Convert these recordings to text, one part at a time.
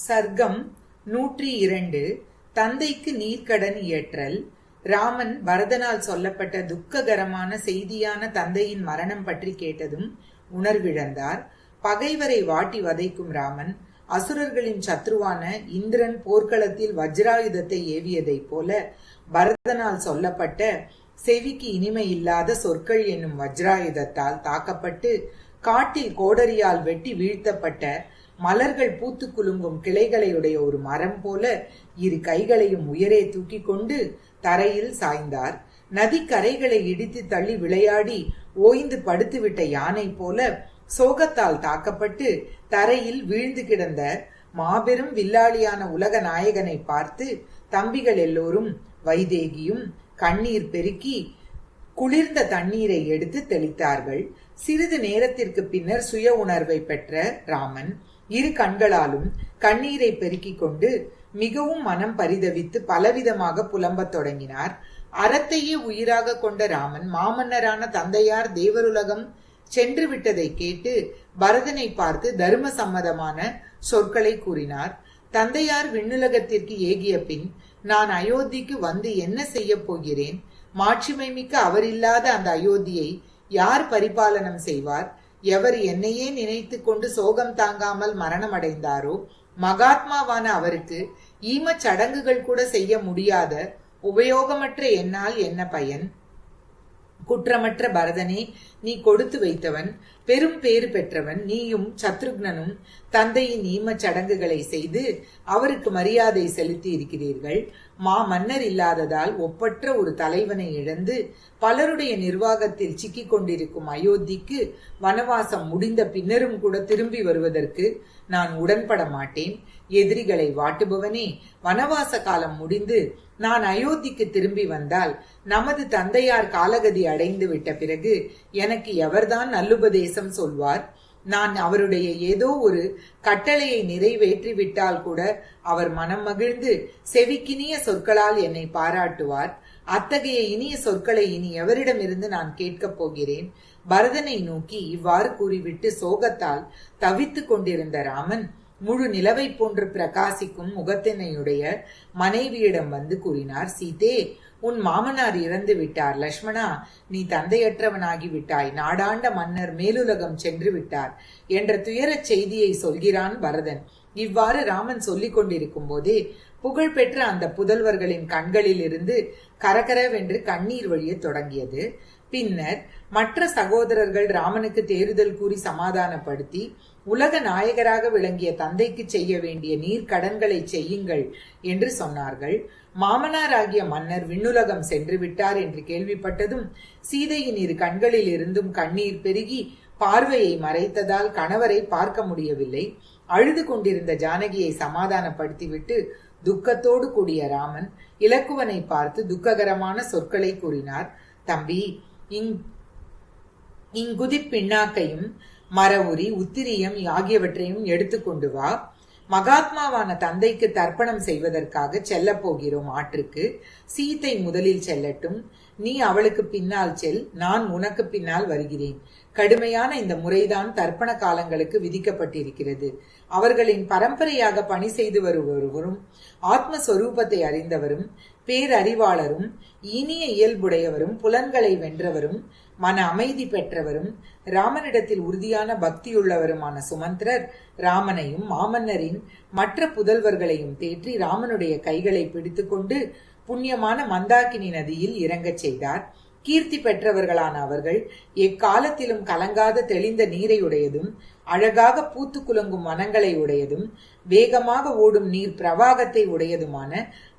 சர்க்கம் நூற்றி இரண்டு தந்தைக்கு நீர்க்கடன் இயற்றல் ராமன் பரதனால் சொல்லப்பட்ட துக்ககரமான செய்தியான தந்தையின் மரணம் பற்றி கேட்டதும் உணர்விழந்தார். பகைவரை வாட்டி வதைக்கும் ராமன் அசுரர்களின் சத்ருவான இந்திரன் போர்க்களத்தில் வஜ்ராயுதத்தை ஏவியதைப் போல பரதனால் சொல்லப்பட்ட செவிக்கு இனிமை இல்லாத சொற்கள் என்னும் வஜ்ராயுதத்தால் தாக்கப்பட்டு காட்டில் கோடரியால் வெட்டி வீழ்த்தப்பட்ட மலர்கள் பூத்து குலுங்கும் கிளைகளையுடைய ஒரு மரம் போல இரு கைகளையும் உயரே தூக்கி கொண்டு தரையில் சாய்ந்தார். நதிக்கரைகளை இடித்து தள்ளி விளையாடி ஓய்ந்து படுத்துவிட்ட யானை போல சோகத்தால் தாக்கப்பட்டு தரையில் வீழ்ந்து கிடந்த மாபெரும் வில்லாளியான உலக நாயகனை பார்த்து தம்பிகள் எல்லோரும் வைதேகியும் கண்ணீர் பெருக்கி குளிர்ந்த தண்ணீரை எடுத்து தெளித்தார்கள். சிறிது நேரத்திற்கு பின்னர் சுய உணர்வை பெற்ற ராமன் இரு கண்களாலும் கண்ணீரை பெருக்கிக் கொண்டு மிகவும் மனம் பரிதவித்து பலவிதமாக புலம்பத் தொடங்கினார். அறத்தையே உயிராக கொண்ட ராமன் மாமன்னரான தந்தையார் தேவருலகம் சென்று விட்டதை கேட்டு பரதனை பார்த்து தர்ம சம்மதமான சொற்களை கூறினார். தந்தையார் விண்ணுலகத்திற்கு ஏகிய பின் நான் அயோத்திக்கு வந்து என்ன செய்ய போகிறேன்? மாட்சிமை மிக்க அவர் இல்லாத அந்த அயோத்தியை யார் பரிபாலனம் செய்வார்? எவர் என்னையே நினைத்து கொண்டு சோகம் தாங்காமல் மரணம் அடைந்தாரோ மகாத்மாவான அவருக்கு ஈமச் சடங்குகள் கூட செய்ய முடியாத உபயோகமற்ற என்னால் என்ன பயன்? குற்றமற்ற பரதனே நீ கொடுத்து வைத்தவன் பெரும் பேறு பெற்றவன் நீயும் சத்ருக்னனும் தந்தையின் ஈமச் சடங்குகளை செய்து அவருக்கு மரியாதை செலுத்தி இருக்கிறீர்கள். மா மன்னர் இல்லாததால் ஒப்பற்ற ஒரு தலைவனை இழந்து பலருடைய நிர்வாகத்தில் சிக்கிக் கொண்டிருக்கும் அயோத்திக்கு வனவாசம் முடிந்த பின்னரும் கூட திரும்பி வருவதற்கு நான் உடன்பட மாட்டேன். எதிரிகளை வாட்டுபவனே வனவாச காலம் முடிந்து நான் அயோத்திக்கு திரும்பி வந்தால் நமது தந்தையார் காலகதி அடைந்து விட்ட பிறகு எனக்கு எவர்தான் நல்லுபதேசம் சொல்வார்? நான் அவருடைய ஏதோ ஒரு கட்டளையை நிறைவேற்றி விட்டால் கூட அவர் மனம் மகிழ்ந்து செவிக்கினிய சொற்களால் என்னை பாராட்டுவார். அத்தகைய இனிய சொற்களை இனி எவரிடமிருந்து நான் கேட்கப் போகிறேன்? பரதனை நோக்கி இவ்வாறு கூறிவிட்டு சோகத்தால் தவித்துக் கொண்டிருந்த ராமன் முழு நிலவை போன்று பிரகாசிக்கும் முகத்தினையுடைய மனைவியிடம் வந்து கூறினார் சீதே உன் மாமனார் இறந்து விட்டார். லக்ஷ்மணா நீ தந்தையற்றவனாகி விட்டாய். நாடாண்ட மன்னர் மேலுலகம் சென்று விட்டார் என்ற துயரச் செய்தியை சொல்கிறான் பரதன். இவ்வாறு ராமன் சொல்லிக் கொண்டிருக்கும் போதே புகழ்பெற்ற அந்த புதல்வர்களின் கண்களில் இருந்து கரகரவென்று கண்ணீர் வழிய தொடங்கியது. பின்னர் மற்ற சகோதரர்கள் ராமனுக்கு தேறுதல் கூறி சமாதானப்படுத்தி உலக நாயகராக விளங்கிய தந்தைக்கு செய்ய வேண்டிய நீர்க்கடன்களை செய்யுங்கள் என்று சொன்னார்கள். மாமனாராகிய மன்னர் விண்ணுலகம் சென்று விட்டார் என்று கேள்விப்பட்டதும் சீதையின் இரு கண்களில் இருந்தும் கண்ணீர் பெருகி பார்வையை மறைத்ததால் கணவரை பார்க்க முடியவில்லை. அழுது கொண்டிருந்த ஜானகியை சமாதானப்படுத்திவிட்டு துக்கத்தோடு கூடிய ராமன் இலக்குவனை பார்த்து துக்ககரமான சொற்களை கூறினார். தம்பி இங் இங்குதி பின்னாக்கையும் மரவுரி உத்திரியம் ஆகியவற்றையும் எடுத்துக்கொண்டு வா. மகாத்மாவான தந்தைக்கு தர்ப்பணம் செய்வதற்காக செல்ல போகிறோம் ஆற்றுக்கு. சீத்தை முதலில் செல்லட்டும். நீ அவளுக்கு பின்னால் செல். நான் உனக்கு பின்னால் வருகிறேன். கடுமையான இந்த முறைதான் தர்ப்பண காலங்களுக்கு விதிக்கப்பட்டிருக்கிறது. அவர்களின் பரம்பரையாக பணி செய்து வருபவரும் ஆத்மஸ்வரூபத்தை அறிந்தவரும் பேரறிவாளரும் இனிய இயல்புடையவரும் புலன்களை வென்றவரும் மன அமைதி பெற்றவரும் ராமனிடத்தில் உறுதியான பக்தியுள்ளவருமான சுமந்திரர் ராமனையும் மாமன்னரின் மற்ற புதல்வர்களையும் தேற்றி ராமனுடைய கைகளை பிடித்துக்கொண்டு புண்ணியமான மந்தாக்கினி நதியில் இறங்கச் செய்தார். கீர்த்தி பெற்றவர்களான அவர்கள் எக்காலத்திலும் கலங்காத தெளிந்த நீரை உடையதும் அழகாக பூத்து குலுங்கும் வனங்களை உடையதும் வேகமாக ஓடும் நீர் பிரவாகத்தை உடையதுமான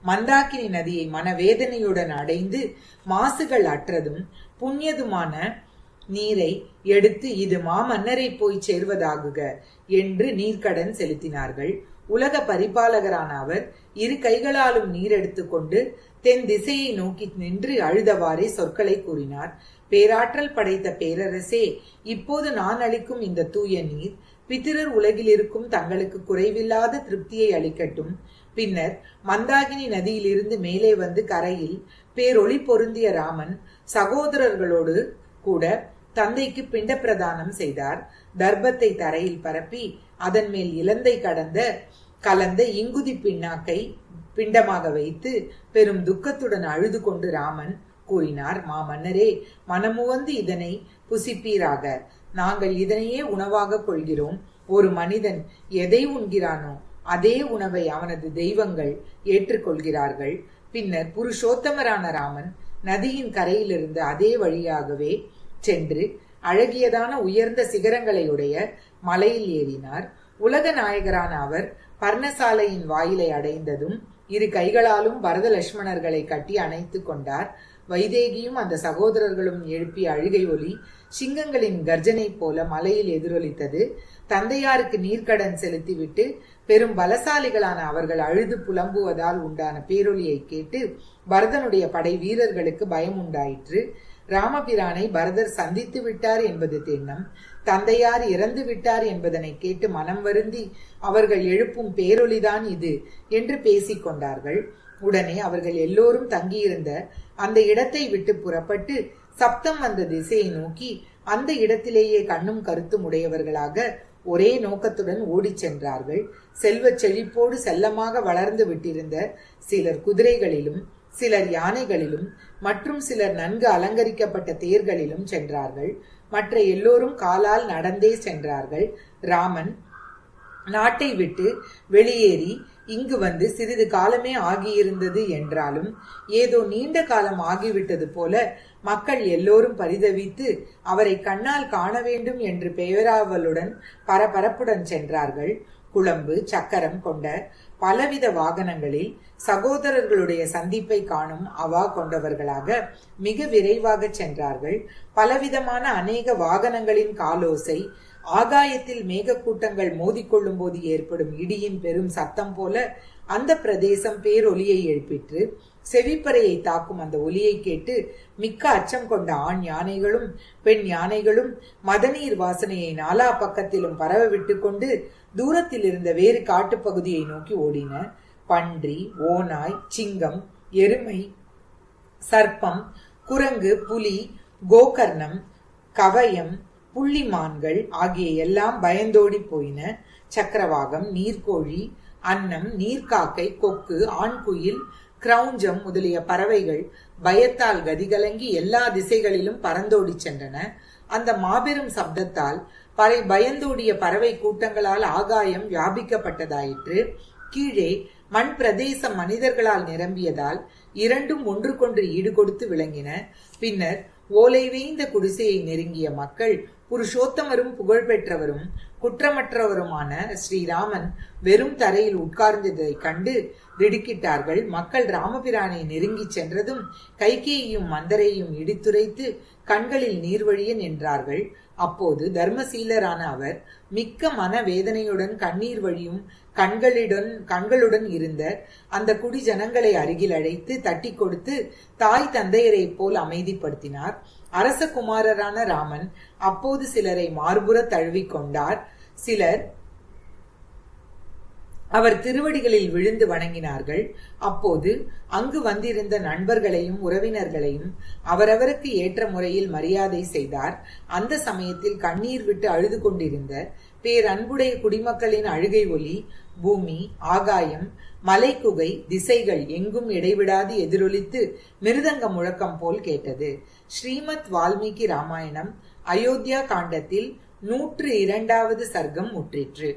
மந்தாக்கினி நதியை மனவேதனையுடன் அடைந்து மாசுகள் அற்றதும் புண்ணியதுமான நீரை எடுத்து இது மாமன்னரை போய் சேர்வதாகுக என்று நீர்க்கடன் செலுத்தினார்கள். உலக பரிபாலகரான அவர் இரு கைகளாலும் நீர் எடுத்துக்கொண்டு தென் திசையை நோக்கி நின்று அழுதவாறே சொற்களை கூறினார். பேராற்றல் படைத்த பேரரசே இப்போது நான் அளிக்கும் இந்த தூய நீர் பித்திரர் உலகில் இருக்கும் தங்களுக்கு குறைவில்லாத திருப்தியை அளிக்கட்டும். பின்னர் மந்தாகினி நதியிலிருந்து மேலே வந்து கரையில் பேரொளி பொருந்திய ராமன் சகோதரர்களோடு கூட தந்தைக்கு பிண்ட பிரதானம் செய்தார். தர்பத்தை தரையில் பரப்பி அதன் மேல் இலந்தை கடந்த கலந்த இங்குதி பின்னாக்கை பிண்டமாக வைத்து பெரும் துக்கத்துடன் அழுது கொண்டு ராமன் கூறினார் மாமன்னரே மனமுவந்து இதனை புசிப்பீராக. நாங்கள் இதனையே உணவாக கொள்கிறோம். ஒரு மனிதன் எதை உண்கிறானோ அதே உணவை அவனது தெய்வங்கள் ஏற்றுக்கொள்கிறார்கள். பின்னர் புருஷோத்தமரான ராமன் நதியின் கரையிலிருந்து அதே வழியாகவே சென்று அழகியதான உயர்ந்த சிகரங்களையுடைய மலையில் ஏறினார். உலக நாயகரான அவர் பர்ணசாலையின் வாயிலை அடைந்ததும் இரு கைகளாலும் பரத லட்சுமணர்களை கட்டி அணைத்துக் கொண்டார். வைதேகியும் அந்த சகோதரர்களும் எழுப்பிய அழுகை ஒலி சிங்கங்களின் கர்ஜனை போல மலையில் எதிரொலித்தது. தந்தையாருக்கு நீர்க்கடன் செலுத்திவிட்டு பெரும் பலசாலிகளான அவர்கள் அழுது புலம்புவதால் உண்டான பேரொலியை கேட்டு பரதனுடைய படை வீரர்களுக்கு பயம் உண்டாயிற்று. ராமபிரானை பரதர் சந்தித்து விட்டார் என்பது தென்னம். தந்தையார் இறந்து விட்டார் என்பதனை கேட்டு மனம் வருந்தி அவர்கள் எழுப்பும் பேரொலிதான் இது என்று பேசிக் கொண்டார்கள். உடனே அவர்கள் எல்லோரும் தங்கியிருந்த அந்த இடத்தை விட்டு புறப்பட்டு சப்தம் வந்த திசையை நோக்கி அந்த இடத்திலேயே கண்ணும் கருத்தும் உடையவர்களாக ஒரே நோக்கத்துடன் ஓடிச் சென்றார்கள். செல்வச் செழிப்போடு செல்லமாக வளர்ந்து விட்டிருந்த சிலர் குதிரைகளிலும் சிலர் யானைகளிலும் மற்றும் சிலர் நன்கு அலங்கரிக்கப்பட்ட தேர்களிலும் சென்றார்கள். மற்ற எல்லோரும் காலால் நடந்தே சென்றார்கள். ராமன் நாட்டை விட்டு வெளியேறி இங்கு வந்து சிறிது காலமே ஆகியிருந்தது என்றாலும் ஏதோ நீண்ட காலம் ஆகிவிட்டது போல மக்கள் எல்லோரும் பரிதவித்து அவரை கண்ணால் காண வேண்டும் என்று பெயராவலுடன் பரபரப்புடன் சென்றார்கள். குழம்பு சக்கரம் கொண்ட பலவித வாகனங்களில் சகோதரர்களுடைய சந்திப்பை காணும் அவா கொண்டவர்களாக மிக விரைவாக சென்றார்கள். பலவிதமான அநேக வாகனங்களின் காலோசை ஆகாயத்தில் மேகக்கூட்டங்கள் மோதிக்கொள்ளும் போது ஏற்படும் இடியின் பெரும் சத்தம் போல அந்த பிரதேசம் பேரொலியை எழுப்பிற்று. செவிப்பறையை தாக்கும் அந்த ஒலியை கேட்டு மிக்க அச்சம் கொண்ட ஆண் யானைகளும் பெண் யானைகளும் மதநீர் வாசனையை நாலா பக்கத்திலும் பரவ விட்டு கொண்டு தூரத்தில் இருந்த வேறு காட்டுப்பகுதியை நோக்கி ஓடின. பன்றி ஓநாய் சிங்கம் எருமை சர்ப்பம் குரங்கு புலி கோகர்ணம் கவயம் புள்ளிமான்கள் ஆகிய எல்லாம் பயந்தோடி போயின. சக்கரவாகம் நீர்க்கோழி அன்னம் நீர்க்காக்கை கொக்கு ஆண்குயில் கிரௌஞ்சம் முதலிய பறவைகள் பயத்தால் கதிகலங்கி எல்லா திசைகளிலும் பறந்தோடி சென்றன. அந்த மாபெரும் சப்தத்தால் பறை பயந்தோடிய பறவை கூட்டங்களால் ஆகாயம் வியாபிக்கப்பட்டதாயிற்று. கீழே மண் பிரதேச மனிதர்களால் நிரம்பியதால் இரண்டும் ஒன்றுக்கொன்று ஈடுகொடுத்து விளங்கின. பின்னர் ஓலை வேய்ந்த குடிசையை நெருங்கிய மக்கள் புருஷோத்தமரும் புகழ்பெற்றவரும் குற்றமற்றவருமான ஸ்ரீராமன் வெறும் தரையில் உட்கார்ந்ததைக் கண்டு திடுக்கிட்டார்கள். மக்கள் ராமபிரானை நெருங்கி சென்றதும் கைகேயையும் மந்தரையும் இடித்துரைத்து கண்களில் நீர்வழிய நின்றார்கள். அப்போது தர்மசீலரான அவர் மிக்க மன வேதனையுடன் கண்ணீர் வழியும் கண்களுடன் கண்களுடன் இருந்த அந்த குடி ஜனங்களை அருகில் அழைத்து தட்டி கொடுத்து தாய் தந்தையரை போல் அமைதிப்படுத்தினார். அரச குமாரரான ராமன் அப்போது சிலரை மார்புற தழுவிக்கொண்டார். சிலர் அவர் திருவடிகளில் விழுந்து வணங்கினார்கள். அப்போது அங்கு வந்திருந்த நண்பர்களையும் உறவினர்களையும் அவரவருக்கு ஏற்ற முறையில் மரியாதை செய்தார். அந்த சமயத்தில் கண்ணீர் விட்டு அழுது கொண்டிருந்த பேரன்புடைய குடிமக்களின் அழுகை ஒலி பூமி ஆகாயம் மலைக்குகை திசைகள் எங்கும் இடைவிடாது எதிரொலித்து மிருதங்க முழக்கம் போல் கேட்டது. ஸ்ரீமத் வால்மீகி ராமாயணம் அயோத்தியா காண்டத்தில் நூற்று இரண்டாவது சர்க்கம் முற்றிற்று.